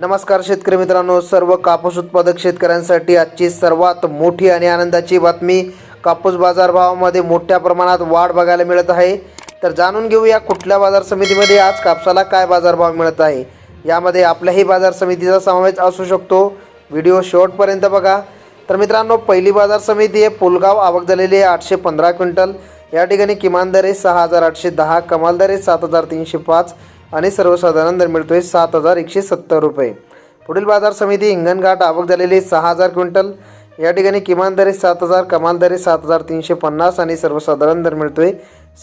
नमस्कार शेतकरी मित्रांनो सर्व कापूस उत्पादक शेतकऱ्यांसाठी आजची सर्वात मोठी आणि आनंदाची बातमी कापूस बाजारभावामध्ये मोठ्या प्रमाणात वाढ बघायला मिळत आहे. तर जाणून घेऊया कुठल्या बाजार समितीमध्ये आज कापसाला काय बाजारभाव मिळत आहे. यामध्ये आपल्याही बाजार समितीचा समावेश असू शकतो. व्हिडिओ शेवटपर्यंत बघा. तर मित्रांनो पहिली बाजार समिती आहे पुलगाव आवक झालेली आहे आठशे पंधरा क्विंटल. या ठिकाणी किमान दर आहे सहा हजार आठशे दहा कमाल दर आहे सात हजार तीनशे पाच आणि सर्वसाधारण दर मिळतोय सात हजार एकशे सत्तर रुपये. पुढील बाजार समिती हिंगणघाट आवक झालेली आहे सहा हजार क्विंटल. या ठिकाणी किमान दर आहे सात हजार कमाल दर आहे सात हजार तीनशे पन्नास आणि सर्वसाधारण दर मिळतोय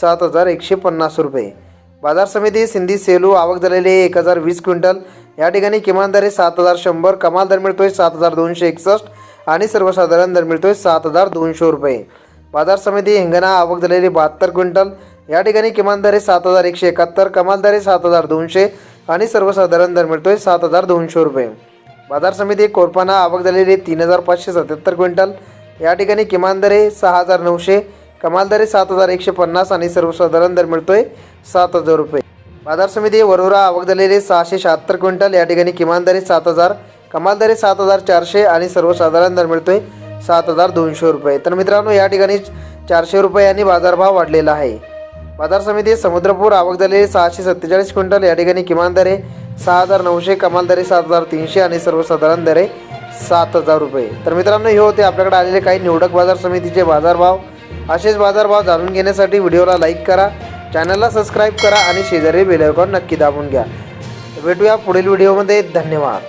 सात हजार एकशे पन्नास रुपये. बाजार समिती सिंधी सेलू आवक झालेली आहे एक हजार वीस क्विंटल. या ठिकाणी किमान दर आहे सात हजार शंभर कमाल दर मिळतोय सात हजार दोनशे एकसष्ट आणि सर्वसाधारण दर मिळतोय सात हजार दोनशे रुपये. बाजार समिती हिंगणा आवक झालेली बहात्तर क्विंटल. या ठिकाणी किमान दर सात हजार एकशे एकाहत्तर कमाल दर सात हजार दोनशे आणि सर्वसाधारण दर मिळतोय सात हजार दोनशे रुपये. बाजार समिती कोरपाना आवक झालेली तीन हजार पाचशे सत्याहत्तर क्विंटल. या ठिकाणी किमान दर सहा हजार नऊशे कमाल दर सात हजार एकशे पन्नास आणि सर्वसाधारण दर मिळतोय सात हजार रुपये. बाजार समिती वरोरा आवक झालेले सहाशे शहात्तर क्विंटल. या ठिकाणी किमान दर सात हजार कमाल दर सात हजार चारशे आणि सर्वसाधारण दर मिळतोय सात हजार दोनशे रुपये. तर मित्रांनो या ठिकाणी चारशे रुपयांनी बाजारभाव वाढलेला आहे. बाजार समिती समुद्रपूर आवक झालेली सहाशे सत्तेचाळीस क्विंटल या ठिकाणी किमान दरे सहा हजार नऊशे कमाल दरे सात हजार तीनशे आणि सर्वसाधारण दरे सात हजार रुपये. तर मित्रांनो हे होते आपल्याकडे आलेले काही निवडक बाजार समितीचे बाजारभाव. असेच बाजारभाव जाणून घेण्यासाठी व्हिडिओला लाईक करा चॅनलला सबस्क्राईब करा आणि शेजारी बेल नक्की दाबून घ्या. भेटूया पुढील व्हिडिओमध्ये. धन्यवाद.